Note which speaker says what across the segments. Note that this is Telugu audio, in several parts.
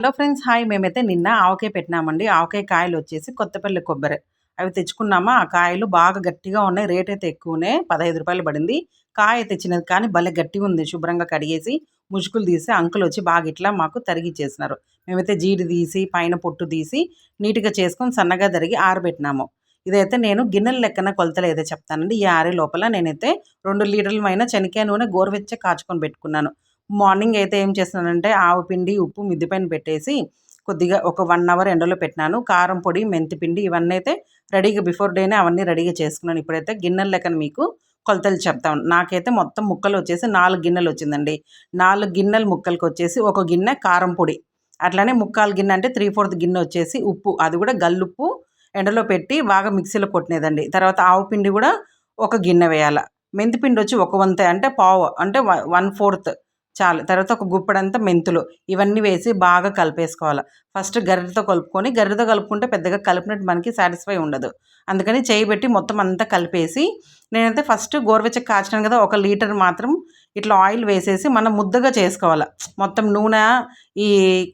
Speaker 1: Hello friends hi. మేమైతే నిన్న ఆవకాయ పెట్టినామండి. ఆవకాయ కాయలు వచ్చేసి కొత్తపల్లి కొబ్బరి. అవి తెచ్చుకున్నామా? ఆ కాయలు బాగా గట్టిగా ఉన్నాయి. రేట్ అయితే ఎక్కువనే పదహైదు రూపాయలు పడింది. కాయ తెచ్చినది కానీ భలే గట్టిగా ఉంది. శుభ్రంగా కడిగేసి ముసుగులు తీసి అంకులు వచ్చి బాగా ఇట్లా మాకు తరిగిచ్చేసినారు. మేమైతే జీడి తీసి పైన పొట్టు తీసి నీట్గా చేసుకొని సన్నగా తరిగి ఆరబెట్టినాము. ఇదైతే నేను గిన్నెల లెక్కన కొలతలు అయితే చెప్తానండి. ఈ ఆరే లోపల నేనైతే రెండు లీటర్లమైన శనక్కాయ నూనె గోరువెచ్చ కాచుకొని పెట్టుకున్నాను. మార్నింగ్ అయితే ఏం చేస్తున్నానంటే ఆవు పిండి ఉప్పు మిద్దిపైన పెట్టేసి కొద్దిగా ఒక వన్ అవర్ ఎండలో పెట్టినాను. కారం పొడి మెంతి పిండి ఇవన్నీ అయితే రెడీగా బిఫోర్ డేనే అవన్నీ రెడీగా చేసుకున్నాను. ఇప్పుడైతే గిన్నెల లెక్కన మీకు కొలతలు చెప్తాను. నాకైతే మొత్తం ముక్కలు వచ్చేసి నాలుగు గిన్నెలు వచ్చిందండి. నాలుగు గిన్నెలు ముక్కలకు వచ్చేసి ఒక గిన్నె కారం పొడి. అట్లానే ముక్కాలు గిన్నె అంటే త్రీ ఫోర్త్ గిన్నె వచ్చేసి ఉప్పు. అది కూడా గల్లుప్పు ఎండలో పెట్టి బాగా మిక్సీలో కొట్టినేదండి. తర్వాత ఆవు పిండి కూడా ఒక గిన్నె వేయాలి. మెంతిపిండి వచ్చి ఒక వంత అంటే పావు అంటే వన్ ఫోర్త్ చాలు. తర్వాత ఒక గుప్పడంతా మెంతులు. ఇవన్నీ వేసి బాగా కలిపేసుకోవాలి. ఫస్ట్ గరిటతో కలుపుకొని గరిటతో కలుపుకుంటే పెద్దగా కలిపినట్టు మనకి సాటిస్ఫై ఉండదు. అందుకని చేయి పెట్టి మొత్తం అంతా కలిపేసి నేనైతే ఫస్ట్ గోరువెచ్చ కాచినాను కదా ఒక లీటర్ మాత్రం ఇట్లా ఆయిల్ వేసేసి మనం ముద్దగా చేసుకోవాలి. మొత్తం నూనె ఈ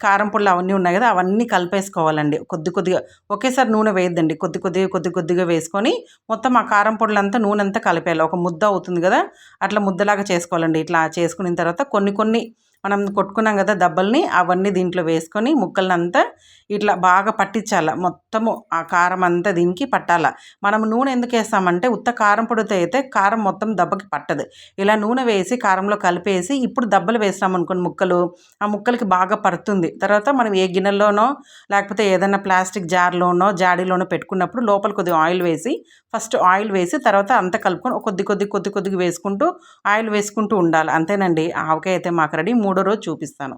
Speaker 1: కారం పొళ్ళు అవన్నీ ఉన్నాయి కదా అవన్నీ కలిపేసుకోవాలండి. కొద్ది కొద్దిగా ఒకేసారి నూనె వేయద్దండి. కొద్ది కొద్దిగా కొద్ది కొద్దిగా వేసుకొని మొత్తం ఆ కారం పొడులంతా నూనె అంతా కలిపేయాలి. ఒక ముద్ద అవుతుంది కదా అట్లా ముద్దలాగా చేసుకోవాలండి. ఇట్లా చేసుకున్న తర్వాత కొన్ని కొన్ని మనం కొట్టుకున్నాం కదా దెబ్బల్ని అవన్నీ దీంట్లో వేసుకొని ముక్కలనంతా ఇట్లా బాగా పట్టించాల. మొత్తము ఆ కారం అంతా దీనికి పట్టాల. మనం నూనె ఎందుకు వేస్తామంటే ఉత్త కారం పొడితో అయితే కారం మొత్తం దెబ్బకి పట్టదు. ఇలా నూనె వేసి కారంలో కలిపేసి ఇప్పుడు దెబ్బలు వేస్తాం ముక్కలు ఆ ముక్కలకి బాగా పడుతుంది తర్వాత మనం ఏ గిన్నెలోనో లేకపోతే ఏదైనా ప్లాస్టిక్ జార్లోనో జాడీలోనో పెట్టుకున్నప్పుడు లోపల కొద్దిగా ఆయిల్ వేసి ఫస్ట్ ఆయిల్ వేసి తర్వాత అంతా కలుపుకొని కొద్ది కొద్ది కొద్ది కొద్దిగా వేసుకుంటూ ఆయిల్ వేసుకుంటూ ఉండాలి. అంతేనండి. ఆవకాయ అయితే మాకు రెడీ. మూడో రోజు చూపిస్తాను.